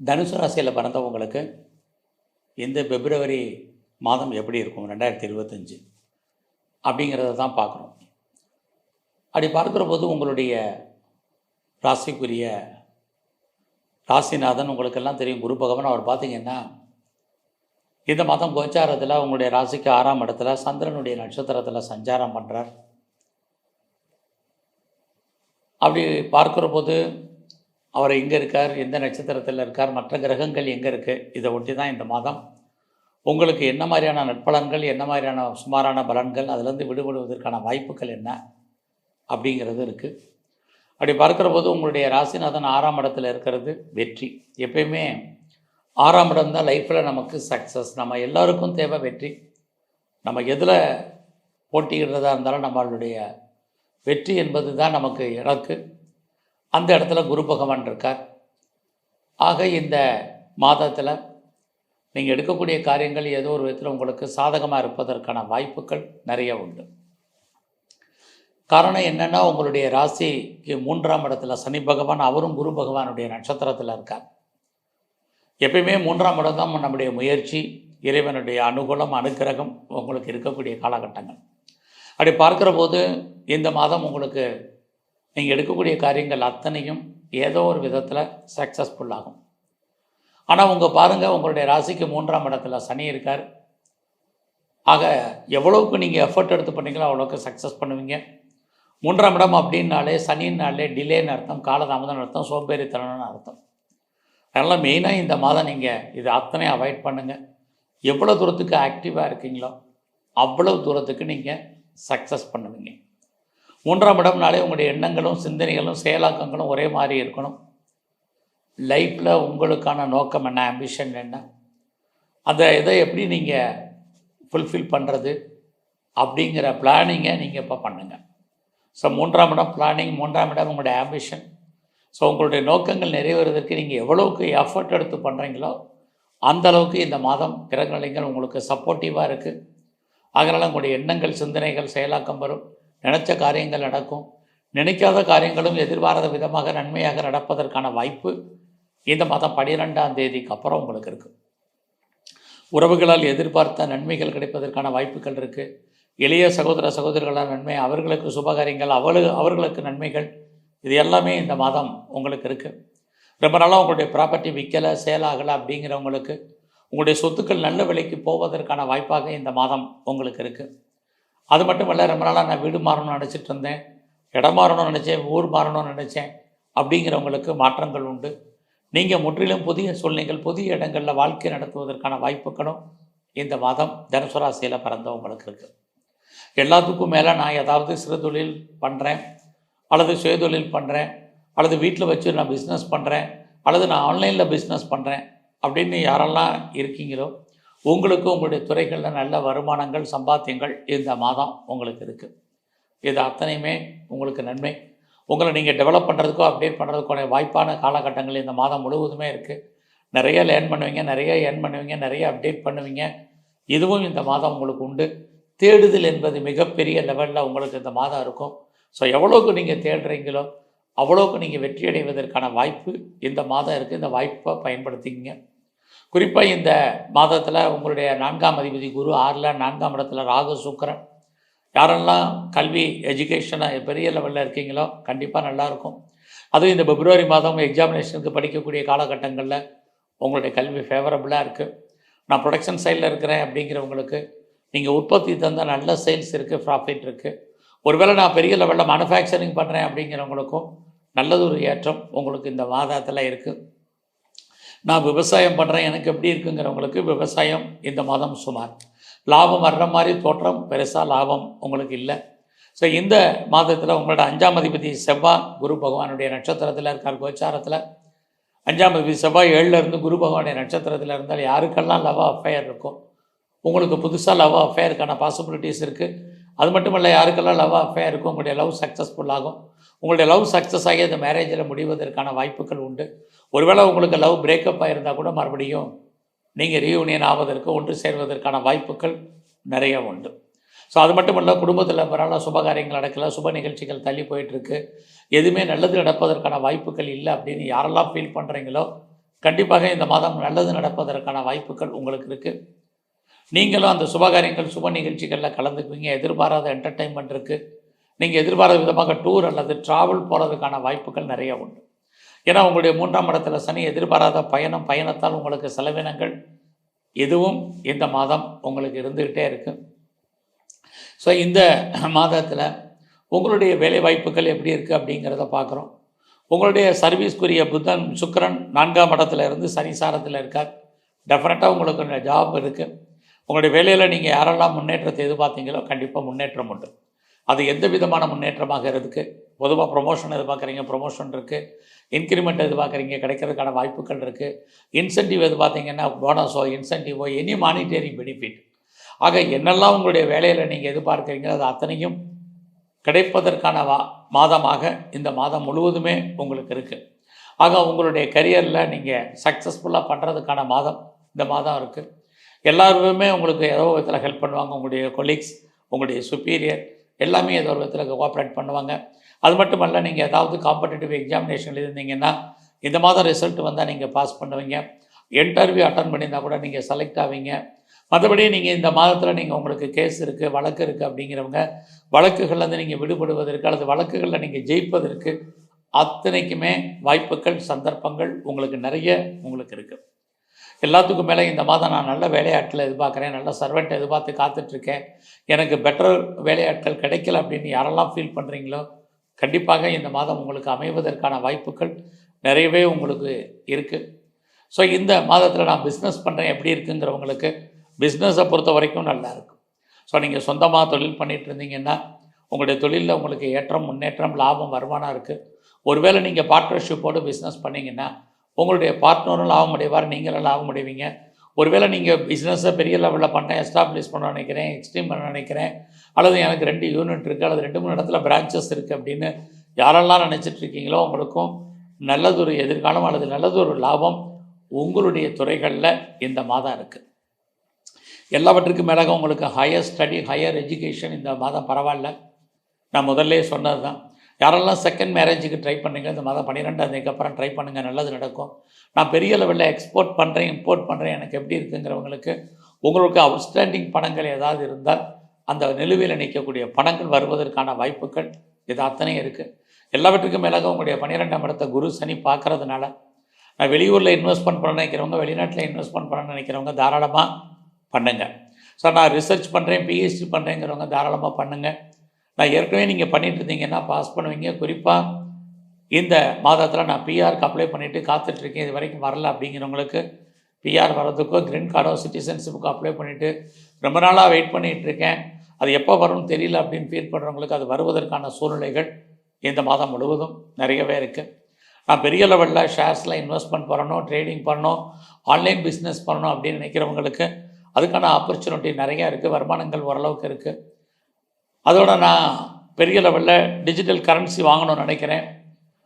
தனுசு ராசியில் பிறந்தவங்களுக்கு இந்த பிப்ரவரி மாதம் எப்படி இருக்கும்? ரெண்டாயிரத்தி இருபத்தஞ்சு. அப்படிங்கிறத தான் பார்க்குறோம் அப்படி பார்க்குற போது உங்களுடைய ராசிக்குரிய ராசிநாதன் உங்களுக்கெல்லாம் தெரியும். குரு பகவான் அவர் பார்த்தீங்கன்னா இந்த மாதம் கோச்சாரத்தில் உங்களுடைய ராசிக்கு ஆறாம் இடத்துல சந்திரனுடைய நட்சத்திரத்தில் சஞ்சாரம் பண்ணுறார் அப்படி பார்க்குற போது அவர் எங்கே இருக்கார் எந்த நட்சத்திரத்தில் இருக்கார் மற்ற கிரகங்கள் எங்கே இருக்குது இதை ஒட்டி தான் இந்த மாதம் உங்களுக்கு என்ன மாதிரியான நட்பலன்கள் என்ன மாதிரியான சுமாரான பலன்கள் அதிலேருந்து விடுபடுவதற்கான வாய்ப்புகள் என்ன அப்படிங்கிறது இருக்குது அப்படி பார்க்குற போது உங்களுடைய ராசிநாதன் ஆறாம் இடத்துல இருக்கிறது வெற்றி. எப்பயுமே ஆறாம் இடம் தான் லைஃப்பில் நமக்கு சக்ஸஸ் நம்ம எல்லாருக்கும் தேவை வெற்றி. நம்ம எதில் போட்டியிடுறதா இருந்தாலும் நம்மளுடைய வெற்றி என்பது தான் நமக்கு இலக்கு. அந்த இடத்துல குரு பகவான் இருக்கார். ஆக இந்த மாதத்தில் நீங்கள் எடுக்கக்கூடிய காரியங்கள் ஏதோ ஒரு விதத்தில் உங்களுக்கு சாதகமாக இருப்பதற்கான வாய்ப்புகள் நிறைய உண்டு. காரணம் என்னென்னா உங்களுடைய ராசிக்கு மூன்றாம் இடத்துல சனி பகவான் அவரும் குரு பகவானுடைய நட்சத்திரத்தில் இருக்கார். எப்பயுமே மூன்றாம் இடம் தான் நம்முடைய முயற்சி இறைவனுடைய அனுகூலம் அனுக்கிரகம் உங்களுக்கு இருக்கக்கூடிய காலகட்டங்கள். அப்படி பார்க்குற போது இந்த மாதம் உங்களுக்கு நீங்கள் எடுக்கக்கூடிய காரியங்கள் அத்தனையும் ஏதோ ஒரு விதத்தில் சக்ஸஸ்ஃபுல் ஆகும். ஆனால் உங்கள் பாருங்கள் உங்களுடைய ராசிக்கு மூன்றாம் இடத்துல சனி இருக்கார். ஆக எவ்வளோவுக்கு நீங்கள் எஃபர்ட் எடுத்து பண்ணீங்களோ அவ்வளோக்கு சக்ஸஸ் பண்ணுவீங்க. மூன்றாம் இடம் அப்படின்னாலே சனின்னாலே டிலேன்னு அர்த்தம் காலதாமதம்னு அர்த்தம் சோம்பேறித்தனம்னு அர்த்தம். அதனால் மெயினாக இந்த மாதம் நீங்கள் இது அத்தனையும் அவாய்ட் பண்ணுங்கள் எவ்வளோ தூரத்துக்கு ஆக்டிவாக இருக்கீங்களோ அவ்வளவு தூரத்துக்கு நீங்கள் சக்ஸஸ் பண்ணுவீங்க. மூன்றாம் இடம்னாலே உங்களுடைய எண்ணங்களும் சிந்தனைகளும் செயலாக்கங்களும் ஒரே மாதிரி இருக்கணும். லைஃப்பில் உங்களுக்கான நோக்கம் என்ன? ஆம்பிஷன் என்ன? அந்த இதை எப்படி நீங்கள் ஃபுல்ஃபில் பண்ணுறது அப்படிங்கிற பிளானிங்கை நீங்கள் இப்போ பண்ணுங்கள் ஸோ மூன்றாம் இடம் பிளானிங் மூன்றாம் இடம் உங்களுடைய ஆம்பிஷன் ஸோ உங்களுடைய நோக்கங்கள் நிறைவேறுவதற்கு நீங்கள் எவ்வளவுக்கு எஃபர்ட் எடுத்து பண்ணுறீங்களோ அந்த அளவுக்கு இந்த மாதம் கிரகநிலைகள் உங்களுக்கு சப்போர்ட்டிவாக இருக்குது அதனால் உங்களுடைய எண்ணங்கள் சிந்தனைகள் செயலாக்கம் வரும். நினச்ச காரியங்கள் நடக்கும். நினைக்காத காரியங்களும் எதிர்பாராத விதமாக நன்மையாக நடப்பதற்கான வாய்ப்பு இந்த மாதம் பனிரெண்டாம் தேதிக்கு அப்புறம் உங்களுக்கு இருக்குது உறவுகளால் எதிர்பார்த்த நன்மைகள் கிடைப்பதற்கான வாய்ப்புகள் இருக்குது இளைய சகோதர சகோதரிகளால் நன்மை அவர்களுக்கு சுபகாரியங்கள் அவளு அவர்களுக்கு நன்மைகள் இது எல்லாமே இந்த மாதம் உங்களுக்கு இருக்குது ரொம்ப நாளாக உங்களுடைய ப்ராப்பர்ட்டி விற்கலை சேலாகலை அப்படிங்கிறவங்களுக்கு உங்களுடைய சொத்துக்கள் நல்ல விலைக்கு போவதற்கான வாய்ப்பாக இந்த மாதம் உங்களுக்கு இருக்குது அது மட்டும் இல்லை ரொம்ப நாளாக நான் வீடு மாறணும்னு நினச்சிட்டு இருந்தேன். இடம் மாறணும்னு நினச்சேன் ஊர் மாறணும்னு நினச்சேன். அப்படிங்கிறவங்களுக்கு மாற்றங்கள் உண்டு. நீங்கள் முற்றிலும் புதிய சூழ்நிலைகள் புதிய இடங்களில் வாழ்க்கை நடத்துவதற்கான வாய்ப்புகளும் இந்த மாதம் தனுசுராசியில் பிறந்தவங்களுக்கு இருக்குது எல்லாத்துக்கும் மேலே நான் ஏதாவது சிறு தொழில் பண்ணுறேன் அல்லது சுயதொழில் பண்ணுறேன் அல்லது வீட்டில் வச்சு நான் பிஸ்னஸ் பண்ணுறேன் அல்லது நான் ஆன்லைனில் பிஸ்னஸ் பண்ணுறேன் அப்படின்னு யாரெல்லாம் இருக்கீங்களோ உங்களுக்கு உங்களுடைய துறைகளில் நல்ல வருமானங்கள் சம்பாத்தியங்கள் இந்த மாதம் உங்களுக்கு இருக்குது இது அத்தனையுமே உங்களுக்கு நன்மை. உங்களை நீங்கள் டெவலப் பண்ணுறதுக்கோ அப்டேட் பண்ணுறதுக்கான வாய்ப்பான காலகட்டங்கள் இந்த மாதம் முழுவதுமே இருக்குது நிறைய லேர்ன் பண்ணுவீங்க நிறைய ஏர்ன் பண்ணுவீங்க நிறைய அப்டேட் பண்ணுவீங்க. இதுவும் இந்த மாதம் உங்களுக்கு உண்டு. தேடுதல் என்பது மிகப்பெரிய லெவலில் உங்களுக்கு இந்த மாதம் இருக்கும். ஸோ எவ்வளோக்கு நீங்கள் தேடுறீங்களோ அவ்வளோக்கு நீங்கள் வெற்றி அடைவதற்கான வாய்ப்பு இந்த மாதம் இருக்குது இந்த வாய்ப்பை பயன்படுத்திக்கிங்க. குறிப்பாக இந்த மாதத்தில் உங்களுடைய நான்காம் அதிபதி குரு ஆறில் நான்காம் இடத்துல ராகு சுக்கரன். யாரெல்லாம் கல்வி எஜுகேஷனை பெரிய லெவலில் இருக்கீங்களோ கண்டிப்பாக நல்லாயிருக்கும் அதுவும் இந்த பிப்ரவரி மாதம் எக்ஸாமினேஷனுக்கு படிக்கக்கூடிய காலகட்டங்களில் உங்களுடைய கல்வி ஃபேவரபுளாக இருக்குது நான் ப்ரொடக்ஷன் சைடில் இருக்கிறேன் அப்படிங்கிறவங்களுக்கு நீங்கள் உற்பத்தி தந்தால் நல்ல சேல்ஸ் இருக்குது ப்ராஃபிட் இருக்குது ஒருவேளை நான் பெரிய லெவலில் மேனுஃபேக்சரிங் பண்ணுறேன் அப்படிங்கிறவங்களுக்கும் நல்லது ஒரு ஏற்றம் உங்களுக்கு இந்த மாதத்தில் இருக்குது நான் விவசாயம் பண்ணுறேன் எனக்கு எப்படி இருக்குங்கிறவங்களுக்கு விவசாயம் இந்த மாதம் சுமார் லாபம் வர்ற மாதிரி தோற்றம் பெருசாக லாபம் உங்களுக்கு இல்லை. ஸோ இந்த மாதத்தில் உங்களோட அஞ்சாம் அதிபதி செவ்வாய் குரு பகவானுடைய நட்சத்திரத்தில் இருக்கார் கோச்சாரத்தில். அஞ்சாம் அதிபதி செவ்வாய் ஏழுலேருந்து குரு பகவானுடைய நட்சத்திரத்தில் இருந்தால் யாருக்கெல்லாம் லவ் அஃபேர் இருக்கும் உங்களுக்கு புதுசாக லவ் அஃபேருக்கான பாசிபிலிட்டிஸ் இருக்குது அது மட்டும் இல்லை யாருக்கெல்லாம் லவ் அஃபேர் இருக்கும் உங்களுடைய லவ் சக்ஸஸ்ஃபுல் ஆகும். உங்களுடைய லவ் சக்ஸஸ் ஆகி அந்த மேரேஜில் முடிவதற்கான வாய்ப்புகள் உண்டு. ஒருவேளை உங்களுக்கு லவ் பிரேக்கப் ஆகியிருந்தால் கூட மறுபடியும் நீங்கள் ரீயூனியன் ஆவதற்கு ஒன்று சேர்வதற்கான வாய்ப்புகள் நிறைய உண்டு. ஸோ அது மட்டும் இல்லை குடும்பத்தில் பரவாயில்ல சுபகாரியங்கள் நடக்கல சுப நிகழ்ச்சிகள் தள்ளி போயிட்டுருக்கு. எதுவுமே நல்லது நடப்பதற்கான வாய்ப்புகள் இல்லை அப்படின்னு யாரெல்லாம் ஃபீல் பண்ணுறீங்களோ கண்டிப்பாக இந்த மாதம் நல்லது நடப்பதற்கான வாய்ப்புகள் உங்களுக்கு இருக்குது நீங்களும் அந்த சுபகாரியங்கள் சுப நிகழ்ச்சிகளில் கலந்துக்குவீங்க எதிர்பாராத என்டர்டைன்மெண்ட் இருக்குது நீங்கள் எதிர்பாராத விதமாக டூர் அல்லது ட்ராவல் போகிறதுக்கான வாய்ப்புகள் நிறைய உண்டு. ஏன்னா உங்களுடைய மூன்றாம் இடத்துல சனி எதிர்பாராத பயணம் பயணத்தால் உங்களுக்கு செலவினங்கள் எதுவும் இந்த மாதம் உங்களுக்கு இருந்துக்கிட்டே இருக்கு. ஸோ இந்த மாதத்தில் உங்களுடைய வேலை வாய்ப்புகள் எப்படி இருக்குது அப்படிங்கிறத பார்க்குறோம் உங்களுடைய சர்வீஸ்க்குரிய புத்தன் சுக்கிரன் நான்காம் இடத்துல இருந்து சனி சாரத்தில் இருக்கார். டெஃபினட்டாக உங்களுக்கு ஜாப் இருக்குது உங்களுடைய வேலையில் நீங்கள் யாரெல்லாம் முன்னேற்றத்தை எதிர்பார்த்தீங்களோ கண்டிப்பாக முன்னேற்றம் உண்டு. அது எந்த விதமான முன்னேற்றமாக இருக்குது பொதுவாக ப்ரொமோஷன் எதிர்பார்க்குறீங்க ப்ரொமோஷன் இருக்குது இன்க்ரிமெண்ட் எதிர்பார்க்குறீங்க கிடைக்கிறதுக்கான வாய்ப்புகள் இருக்குது இன்சென்டிவ் எது பார்த்தீங்கன்னா போனஸோ இன்சென்டிவோ எனி மானிட்டரி பெனிஃபிட் ஆக என்னெல்லாம் உங்களுடைய வேலையில் நீங்கள் எதிர்பார்க்குறீங்களோ அது அத்தனையும் கிடைப்பதற்கான வா மாதமாக இந்த மாதம் முழுவதுமே உங்களுக்கு இருக்குது ஆக உங்களுடைய கரியரில் நீங்கள் சக்ஸஸ்ஃபுல்லாக பண்ணுறதுக்கான மாதம் இந்த மாதம் இருக்குது எல்லாருமே உங்களுக்கு ஏதோ விதத்தில் ஹெல்ப் பண்ணுவாங்க உங்களுடைய கொலீக்ஸ் உங்களுடைய சுப்பீரியர் எல்லாமே ஏதோ ஒரு விதத்தில் கோஆப்ரேட் பண்ணுவாங்க. அது மட்டும் அல்ல நீங்கள் ஏதாவது காம்படிட்டிவ் எக்ஸாமினேஷன் இருந்தீங்கன்னா இந்த மாதம் ரிசல்ட் வந்தால் நீங்கள் பாஸ் பண்ணுவீங்க. இன்டர்வியூ அட்டன் பண்ணியிருந்தால் கூட நீங்கள் செலக்ட் ஆவீங்க. மற்றபடி நீங்கள் இந்த மாதத்தில் நீங்கள் உங்களுக்கு கேஸ் இருக்குது வழக்கு இருக்குது அப்படிங்கிறவங்க வழக்குகள்லேருந்து நீங்கள் விடுபடுவதற்கு அல்லது வழக்குகளில் நீங்கள் ஜெயிப்பதற்கு அத்தனைக்குமே வாய்ப்புகள் சந்தர்ப்பங்கள் உங்களுக்கு நிறைய உங்களுக்கு இருக்குது எல்லாத்துக்கும் மேலே இந்த மாதம் நான் நல்ல வேலையாட்களை எதிர்பார்க்குறேன் நல்ல சர்வெண்ட் எதிர்பார்த்து காத்துட்ருக்கேன். எனக்கு பெட்டர் வேலையாட்கள் கிடைக்கல அப்படின்னு யாரெல்லாம் ஃபீல் பண்ணுறீங்களோ கண்டிப்பாக இந்த மாதம் உங்களுக்கு அமைவதற்கான வாய்ப்புகள் நிறையவே உங்களுக்கு இருக்குது ஸோ இந்த மாதத்தில் நான் பிஸ்னஸ் பண்ணுறேன் எப்படி இருக்குங்கிறவங்களுக்கு பிஸ்னஸை பொறுத்த வரைக்கும் நல்லா இருக்கும். ஸோ நீங்கள் சொந்தமாக தொழில் பண்ணிகிட்டு இருந்தீங்கன்னா உங்களுடைய தொழிலில் உங்களுக்கு ஏற்றம் முன்னேற்றம் லாபம் வருமானம் இருக்குது ஒருவேளை நீங்கள் பார்ட்னர்ஷிப்போடு பிஸ்னஸ் பண்ணிங்கன்னா உங்களுடைய பார்ட்னரும் லாபம் அடைவார் நீங்களும் லாபம் அடைவீங்க ஒருவேளை நீங்கள் பிஸ்னஸை பெரிய லெவலில் பண்ணேன் எஸ்டாப்ளிஷ் பண்ண நினைக்கிறேன் எக்ஸ்ட்ரீம் பண்ண நினைக்கிறேன் அல்லது எனக்கு ரெண்டு யூனிட் இருக்குது அல்லது ரெண்டு மூணு இடத்துல பிரான்ச்சஸ் இருக்குது அப்படின்னு யாரெல்லாம் நினச்சிட்ருக்கீங்களோ உங்களுக்கும் நல்லதொரு எதிர்காலம் அல்லது நல்லதொரு லாபம் உங்களுடைய துறைகளில் இந்த மாதம் இருக்குது எல்லாவற்றுக்கும் மேலாக உங்களுக்கு ஹையர் ஸ்டடி ஹையர் எஜுகேஷன் இந்த மாதம் பரவாயில்ல. நான் முதல்ல சொன்னது தான் யாரெல்லாம் செகண்ட் மேரேஜுக்கு ட்ரை பண்ணுங்க? இந்த மாதம் பன்னிரெண்டாம் தேதிக்கு அப்புறம் ட்ரை பண்ணுங்கள் நல்லது நடக்கும். நான் பெரிய லெவலில் எக்ஸ்போர்ட் பண்ணுறேன் இம்போர்ட் பண்ணுறேன் எனக்கு எப்படி இருக்குங்கிறவங்களுக்கு உங்களுக்கு அவுட்ஸ்டாண்டிங் பணங்கள் ஏதாவது இருந்தால் அந்த நிலுவையில் நிற்கக்கூடிய பணங்கள் வருவதற்கான வாய்ப்புகள் இது அத்தனையும் இருக்குது எல்லாவற்றுக்கும் மேலாக உங்களுடைய பன்னிரெண்டாம் இடத்த குரு சனி பார்க்குறதுனால நான் வெளியூரில் இன்வெஸ்ட்மெண்ட் பண்ண நினைக்கிறவங்க வெளிநாட்டில் இன்வெஸ்ட்மெண்ட் பண்ண நினைக்கிறவங்க தாராளமாக பண்ணுங்கள் ஸோ நான் ரிசர்ச் பண்ணுறேன் பிஹெச்டி பண்ணுறேங்கிறவங்க தாராளமாக பண்ணுங்கள் நான் ஏற்கனவே நீங்கள் பண்ணிட்டு இருந்தீங்கன்னா பாஸ் பண்ணுவீங்க. குறிப்பாக இந்த மாதத்தில் நான் பிஆருக்கு அப்ளை பண்ணிவிட்டு காத்துட்ருக்கேன். இது வரைக்கும் வரல அப்படிங்கிறவங்களுக்கு பிஆர் வர்றதுக்கோ க்ரீன் கார்டோ சிட்டிசன்ஷிப்புக்கோ அப்ளை பண்ணிவிட்டு ரொம்ப நாளாக வெயிட் பண்ணிகிட்ருக்கேன் அது எப்போ வரும்னு தெரியல அப்படின்னு ஃபீல் பண்ணுறவங்களுக்கு அது வருவதற்கான சூழ்நிலைகள் இந்த மாதம் முழுவதும் நிறையவே இருக்குது நான் பெரிய லெவலில் ஷேர்ஸில் இன்வெஸ்ட்மெண்ட் பண்ணணும் ட்ரேடிங் பண்ணணும் ஆன்லைன் பிஸ்னஸ் பண்ணணும் அப்படின்னு நினைக்கிறவங்களுக்கு அதுக்கான ஆப்பர்ச்சுனிட்டி நிறையா இருக்குது வருமானங்கள் ஓரளவுக்கு இருக்குது அதோட நான் பெரிய லெவலில் டிஜிட்டல் கரன்சி வாங்கணும்னு நினைக்கிறேன்.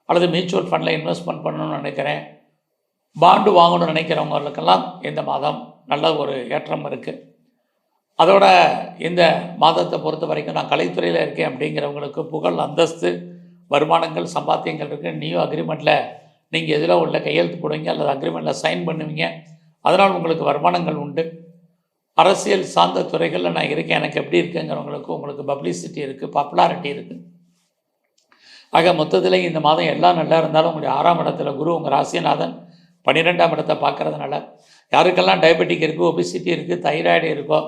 அல்லது மியூச்சுவல் ஃபண்டில் இன்வெஸ்ட்மெண்ட் பண்ணணும்னு நினைக்கிறேன். பாண்டு வாங்கணும்னு நினைக்கிறவங்களுக்கெல்லாம் இந்த மாதம் நல்ல ஒரு ஏற்றம் இருக்குது அதோட இந்த மாதத்தை பொறுத்த வரைக்கும் நான் கலைத்துறையில் இருக்கேன் அப்படிங்கிறவங்களுக்கு புகழ் அந்தஸ்து வருமானங்கள் சம்பாத்தியங்கள் இருக்குது நியூ அக்ரிமெண்ட்டில் நீங்கள் எதில் உள்ள கையெழுத்து போடுவீங்க? அல்லது அக்ரிமெண்ட்டில் சைன் பண்ணுவீங்க? அதனால் உங்களுக்கு வருமானங்கள் உண்டு. அரசியல் சார்ந்த துறைகளில் நான் இருக்கேன். எனக்கு எப்படி இருக்குங்கிறவங்களுக்கு உங்களுக்கு பப்ளிசிட்டி இருக்குது பாப்புலாரிட்டி இருக்குது ஆக மொத்தத்தில் இந்த மாதம் எல்லாம் நல்லா இருந்தாலும் உங்களுடைய ஆறாம் இடத்துல குரு உங்கள் ராசிநாதன் பன்னிரெண்டாம் இடத்தை பார்க்கறதுனால யாருக்கெல்லாம் டயபெட்டிக் இருக்குது ஒபிசிட்டி இருக்குது தைராய்டு இருக்கோ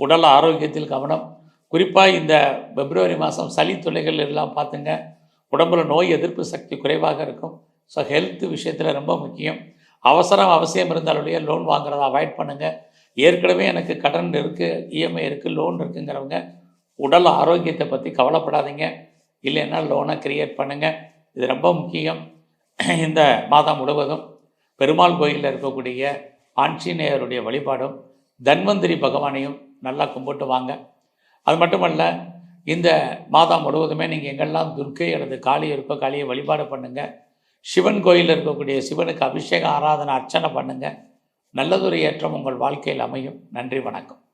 உடல் ஆரோக்கியத்தில் கவனம். குறிப்பாக இந்த பிப்ரவரி மாதம் சளி தொல்லைகள் எல்லாம் பார்த்துங்க. உடம்புல நோய் எதிர்ப்பு சக்தி குறைவாக இருக்கும். ஸோ ஹெல்த் விஷயத்தில் ரொம்ப முக்கியம். அவசரம் அவசியம் இருந்தாலுடைய லோன் வாங்குறதை அவாய்ட் பண்ணுங்கள் ஏற்கனவே எனக்கு கடன் இருக்குது இஎம்ஐ இருக்குது லோன் இருக்குங்கிறவங்க உடல் ஆரோக்கியத்தை பற்றி கவலைப்படாதீங்க. இல்லைன்னா லோனை கிரியேட் பண்ணுங்கள் இது ரொம்ப முக்கியம். இந்த மாதம் முழுவதும் பெருமாள் கோயிலில் இருக்கக்கூடிய ஆஞ்சநேயருடைய வழிபாடும் தன்வந்திரி பகவானையும் நல்லா கும்பிட்டு வாங்க அது மட்டுமல்ல இந்த மாதம் முழுவதுமே நீங்கள் எங்கெல்லாம் துர்க்கை அல்லது காளி இருக்கோ காளியை வழிபாடு பண்ணுங்கள் சிவன் கோயிலில் இருக்கக்கூடிய சிவனுக்கு அபிஷேகம் ஆராதனை அர்ச்சனை பண்ணுங்கள் நல்லதொரு ஏற்றம் உங்கள் வாழ்க்கையில் அமையும். நன்றி வணக்கம்.